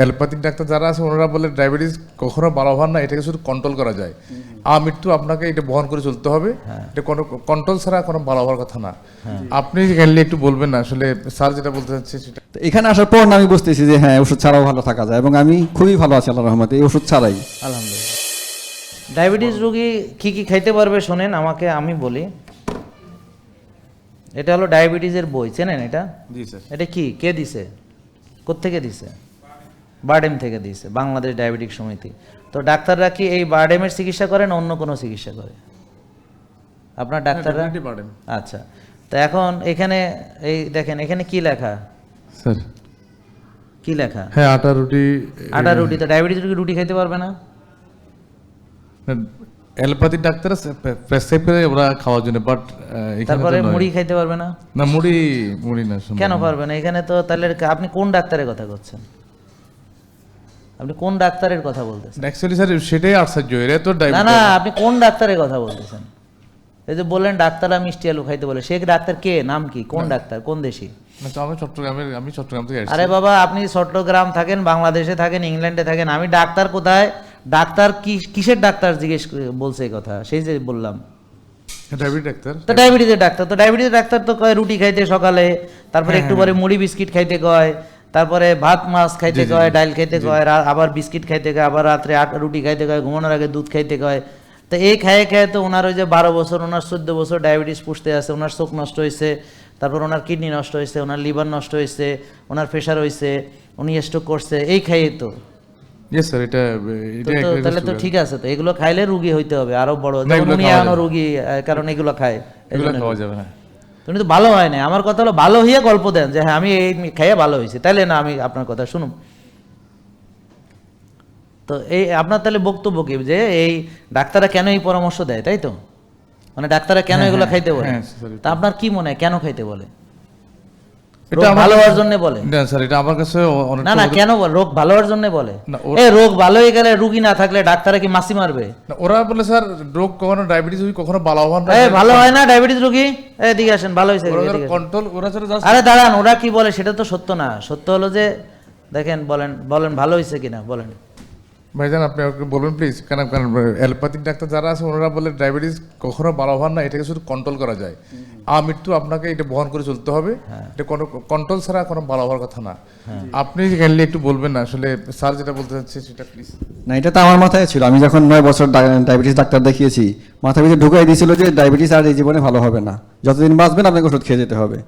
Allopathic doctor যারা আছে ওনারা বলে ডায়াবেটিস কখনো ভালো হওয়ার না এটাকে শুধু কন্ট্রোল করা যায়। আর মৃত্যু আপনাকে এটা বহন করে চলতে হবে। এটা কোনো কন্ট্রোল ছাড়া কোনো ভালো হওয়ার কথা না। আপনি কাইন্ডলি একটু বলবেন না আসলে স্যার যেটা বলতে চাচ্ছে সেটা। এখানে আসার পর আমি বুঝতেছি যে হ্যাঁ ওষুধ ছাড়াও ভালো থাকা যায় এবং আমি খুবই ভালো আছি আল্লাহ রহমতে এই ওষুধ ছাড়াই। আলহামদুলিল্লাহ। ডায়াবেটিস রোগী কি কি খাইতে পারবে শোনেন আমাকে আমি বলি। এটা হলো ডায়াবেটিসের বই চেনেন এটা? জি স্যার। এটা কি? কে দিছে? কোত্থেকে দিছে? বারডেম থেকে দিছে বাংলাদেশ ডায়াবেটিক সমিতি। তো ডাক্তাররা কি এই বারডেমের চিকিৎসা করে না অন্য কোনো চিকিৎসা করে? আপনার ডাক্তাররা? আচ্ছা। তো এখন এখানে এই দেখেন এখানে কি লেখা? স্যার। কি লেখা? হ্যাঁ আটা রুটি আটা রুটি তো ডায়াবেটিস রোগী রুটি খাইতে পারবে না? অ্যালোপ্যাথিক ডাক্তার প্রেসক্রাইব করে ওরা খাওয়ার জন্য বাট তারপরে মুড়ি খাইতে পারবে না? না মুড়ি মুড়ি না কেন পারবে না? এখানে তো তাহলে আপনি কোন ডাক্তারের কথা করছেন? আপনি কোন ডাক্তারের কথা বলতেছেন? অ্যাকচুয়ালি স্যার সেটাই আশ্চর্য এরা তো না না আপনি কোন ডাক্তারের কথা বলতেছেন? এই যে বললেন ডাক্তাররা মিষ্টি আলু খাইতে বলে সে ডাক্তার কে? নাম কি? কোন ডাক্তার? কোন দেশি? চট্টগ্রামের আমি চট্টগ্রাম থেকে আরে বাবা আপনি চট্টগ্রাম থাকেন বাংলাদেশে থাকেন ইংল্যান্ডে থাকেন আমি ডাক্তার কোথায়? ডাক্তার কি কিসের ডাক্তার জিজ্ঞেস বলছে এই কথা? সেই যে বললাম। Diabetes doctor? তো ডায়াবেটিসের ডাক্তার তো ডায়াবেটিসের ডাক্তার তো কয় রুটি খাইতে সকালে তারপরে একটু পরে মুড়ি বিস্কিট খাইতে কয় তারপরে ভাত মাছ খাইতে কয় ডাল খাইতে কয় আবার বিস্কিট খাইতে কয় আবার রাত্রে আট রুটি খাইতে কয় ঘুমানোর আগে দুধ খাইতে কয়। তো এই খায়ে খায়ে তো ওনার ওই যে বারো বছর ওনার চোদ্দ বছর ডায়াবেটিস পুষতে আছে ওনার চোখ নষ্ট হয়েছে তারপর ওনার কিডনি নষ্ট হয়েছে ওনার লিভার নষ্ট হয়েছে ওনার প্রেশার হয়েছে উনি স্ট্রোক করছে এই খাইয়ে তো। স্যার এটা তাহলে তো ঠিক আছে তো এগুলো খাইলে রুগী হইতে হবে আরও বড় যেমন উনি এখনও রুগী কারণ এগুলো খায় এগুলো খাওয়া যাবে না। তুমি তো ভালো হয় না আমার কথা হলো ভালো হইয়া গল্প দেন যে হ্যাঁ আমি এই খাইয়ে ভালো হয়েছে। তাইলে না আমি আপনার কথা শুনুন তো এই আপনার তাহলে বক্তব্য কি? যে এই ডাক্তাররা কেন এই পরামর্শ দেয় তাই তো? মানে ডাক্তাররা কেন এগুলো খাইতে বলে? হ্যাঁ, তা আপনার কি মনে হয় কেন খাইতে বলে? এটা রোগ ভালো হওয়ার জন্য বলে? না স্যার এটা আমার কাছে না না কেন বলে? রোগ ভালো হওয়ার জন্য বলে। না, রোগ ভালো হয়ে গেলে রুগী না থাকলে ডাক্তারে কি মাসি মারবে? ওরা বলে স্যার রোগ কখনো ডায়াবেটিস কখনো ভালো হওয়ার না। ভালো হয় না ডায়াবেটিস রোগী? এদিকে আসেন ভালো হয়েছে। কন্ট্রোল ওরা আরে দাঁড়ান ওরা কি বলে সেটা তো সত্য না সত্য হলো যে দেখেন বলেন বলেন ভালো হয়েছে কিনা বলেন ভাইজান আপনি আমাকে বলুন প্লিজ কেন কারণ অ্যালোপ্যাথিক ডাক্তার যারা আছে ওনারা বলে ডায়াবেটিস কখনো ভালো হওয়ার না এটাকে শুধু কন্ট্রোল করা যায়। আর মৃত্যু আপনাকে এটা বহন করে চলতে হবে। এটা কোনো কন্ট্রোল ছাড়া কোনো ভালো হওয়ার কথা না। আপনি কাইন্ডলি একটু বলবেন না আসলে স্যার যেটা বলতে চাচ্ছে সেটা প্লিজ না এটা তো আমার মাথায় ছিল। আমি যখন নয় বছর ডায়াবেটিস ডাক্তার দেখিয়েছি মাথার ভিতরে ঢুকাই দিয়েছিল যে ডায়াবেটিস আর এই জীবনে ভালো হবে না। যতদিন বাঁচবেন আপনাকে ওষুধ খেয়ে যেতে হবে।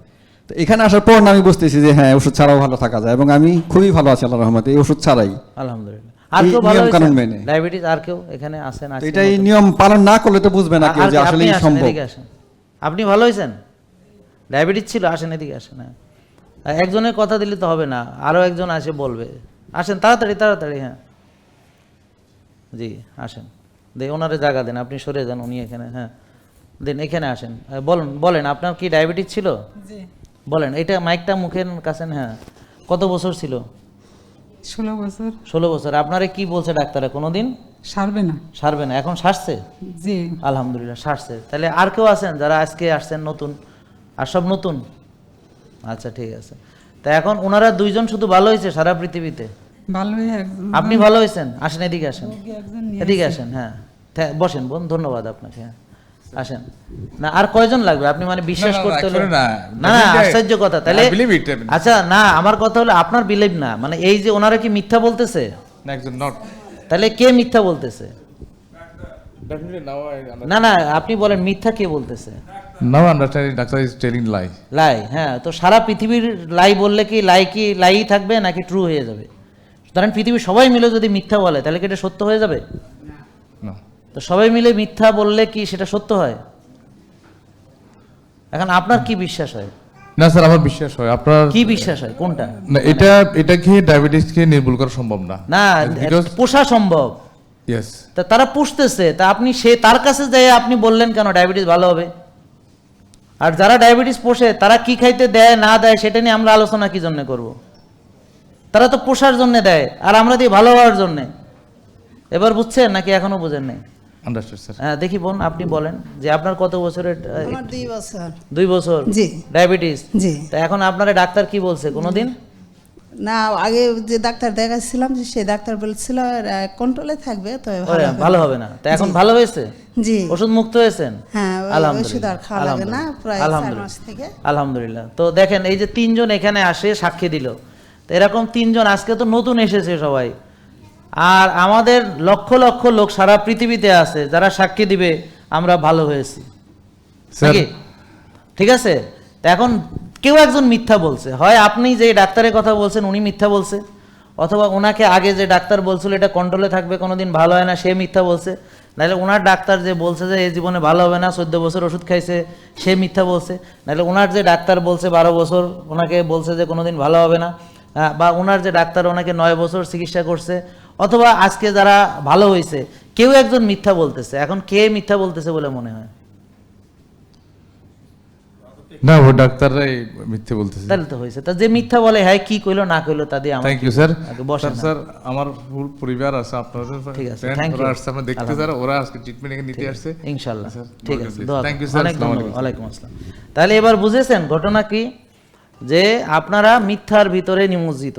তো এখানে আসার পর আমি বুঝতেছি যে হ্যাঁ ওষুধ ছাড়াও ভালো থাকা যায় এবং আমি খুবই ভালো আছি আল্লাহ রহমতে। এই ওষুধ ছাড়াই। আলহামদুলিল্লাহ। আর কেউ ভালো হয়েছে? মেনে। ডায়াবেটিস আর কেউ এখানে আসেন এটা এই নিয়ম পালন না করলে তো বুঝবে না কেউ যে আসলে আপনি সম্ভব। আপনি ভালো হয়েছেন? ডায়াবেটিস ছিল আসেন এদিকে আসেন হ্যাঁ। একজনের কথা দিলে তো হবে না আরও একজন আসে বলবে। আসেন তাড়াতাড়ি তাড়াতাড়ি হ্যাঁ। জি আসেন। দে ওনারে জায়গা দেন আপনি সরে যান উনি এখানে হ্যাঁ। দেন এখানে আসেন। বলুন বলেন আপনার কি ডায়াবেটিস ছিল? বলেন এটা মাইকটা মুখের কাছে হ্যাঁ। কত বছর ছিল? ষোলো বছর। ষোলো বছর। আপনারে কি বলছে ডাক্তারে? কোনোদিন? সারবে না। সারবে না। এখন সারছে? জি। আলহামদুলিল্লাহ সারছে। তাহলে আর কেউ আছেন যারা আজকে আসছেন নতুন? আর সব নতুন? আচ্ছা ঠিক আছে। তা এখন ওনারা দুইজন শুধু ভালো হয়েছে সারা পৃথিবীতে? আপনি ভালো হয়েছেন? আসেন এদিকে আসেন। এদিকে আসেন হ্যাঁ। বসেন বোন ধন্যবাদ আপনাকে হ্যাঁ। আসেন। না আর কয়জন লাগবে? আপনি মানে বিশ্বাস করতে হলে না। না আশ্চর্য কথা। তাহলে আচ্ছা না আমার কথা হলো আপনার বিলিভ না। মানে এই যে ওনারা কি মিথ্যা বলতেছে? একজন নট তাহলে কে মিথ্যা বলতেছে? না না আপনি বলেন মিথ্যা কে বলতেছে? Now understanding doctor is telling lie lie হ্যাঁ তো সারা পৃথিবীর লাই বললে কি লাই কি লাই থাকবে নাকি ট্রু হয়ে যাবে? সুতরাং পৃথিবীর সবাই মিলে যদি মিথ্যা বলে তাহলে কি এটা সত্য হয়ে যাবে? তো সবাই মিলে মিথ্যা বললে কি সেটা সত্য হয়? এখন আপনার কি বিশ্বাস হয়? না স্যার আমার বিশ্বাস হয়। আপনার কি বিশ্বাস হয়? কোনটা? না এটা এটা খেয়ে ডায়াবেটিস খেয়ে নির্মূল করা সম্ভব না? না পোষা সম্ভব। ইয়েস তা তারা পুষতেছে। তা আপনি সে তার কাছে যাই আপনি বললেন কেন ডায়াবেটিস ভালো হবে? আর যারা ডায়াবেটিস পোষে তারা কি খাইতে দেয় না দেয় সেটা নিয়ে আমরা আলোচনা কি জন্য করব? তারা তো পোষার জন্য দেয় আর আমরা দিই ভালো হওয়ার জন্যে। এবার বুঝছেন নাকি এখনও বুঝেন নাই? আন্ডারস্টুড স্যার হ্যাঁ দেখি বোন আপনি বলেন যে আপনার কত বছরের আমার দুই বছর। দুই বছর? জি। ডায়াবেটিস? জি। তা এখন আপনারা ডাক্তার কি বলছে কোনোদিন? না আগে যে ডাক্তার দেখাচ্ছিলাম যে সেই ডাক্তার বলছিল কন্ট্রোলে থাকবে তো ভালো হবে না। তা এখন ভালো হয়েছে? জি। ওষুধ মুক্ত হয়েছেন? হ্যাঁ আলহামদুলিল্লাহ, খাওয়া লাগে না প্রায় মাস থেকে। আলহামদুলিল্লাহ। তো দেখেন এই যে তিনজন এখানে আসে সাক্ষী দিল। তো এরকম তিনজন আজকে তো নতুন এসেছে সবাই। আর আমাদের লক্ষ লক্ষ লোক সারা পৃথিবীতে আছে যারা সাক্ষী দিবে আমরা ভালো হয়েছি। ঠিক আছে? তা এখন কেউ একজন মিথ্যা বলছে। হয় আপনি যে ডাক্তারের কথা বলছেন উনি মিথ্যা বলছে অথবা ওনাকে আগে যে ডাক্তার বলছিল এটা কন্ট্রোলে থাকবে কোনোদিন ভালো হয় না সে মিথ্যা বলছে। নাহলে ওনার ডাক্তার যে বলছে যে এই জীবনে ভালো হবে না চোদ্দ বছর ওষুধ খাইছে সে মিথ্যা বলছে। নাহলে ওনার যে ডাক্তার বলছে বারো বছর ওনাকে বলছে যে কোনোদিন ভালো হবে না। বা ওনার যে ডাক্তার ওনাকে নয় বছর চিকিৎসা করছে অথবা আজকে যারা ভালো হয়েছে কেউ একজন মিথ্যা বলতেছে। এখন কে মিথ্যা বলতেছে বলে মনে হয়? না ও ডাক্তাররাই মিথ্যে বলতেছে। তাহলে তো হয়েছে। তা যে মিথ্যা বলে হ্যাঁ কি কইলো না কইলো তা দিয়ে থ্যাংক ইউ স্যার বসেন স্যার আমার ফুল পরিবার আছে আপনাদের ঠিক আছে, you. ওরা আসছে আমরা দেখতে স্যার ওরা আজকে ট্রিটমেন্ট এখানে নিতে আসছে। ইনশাল্লাহ। স্যার, ঠিক আছে Thank you, করুন। আসসালামু আলাইকুম। আসসালাম। তাহলে এবার বুঝেছেন ঘটনা কি? যে আপনারা মিথ্যার ভিতরে নিমজ্জিত।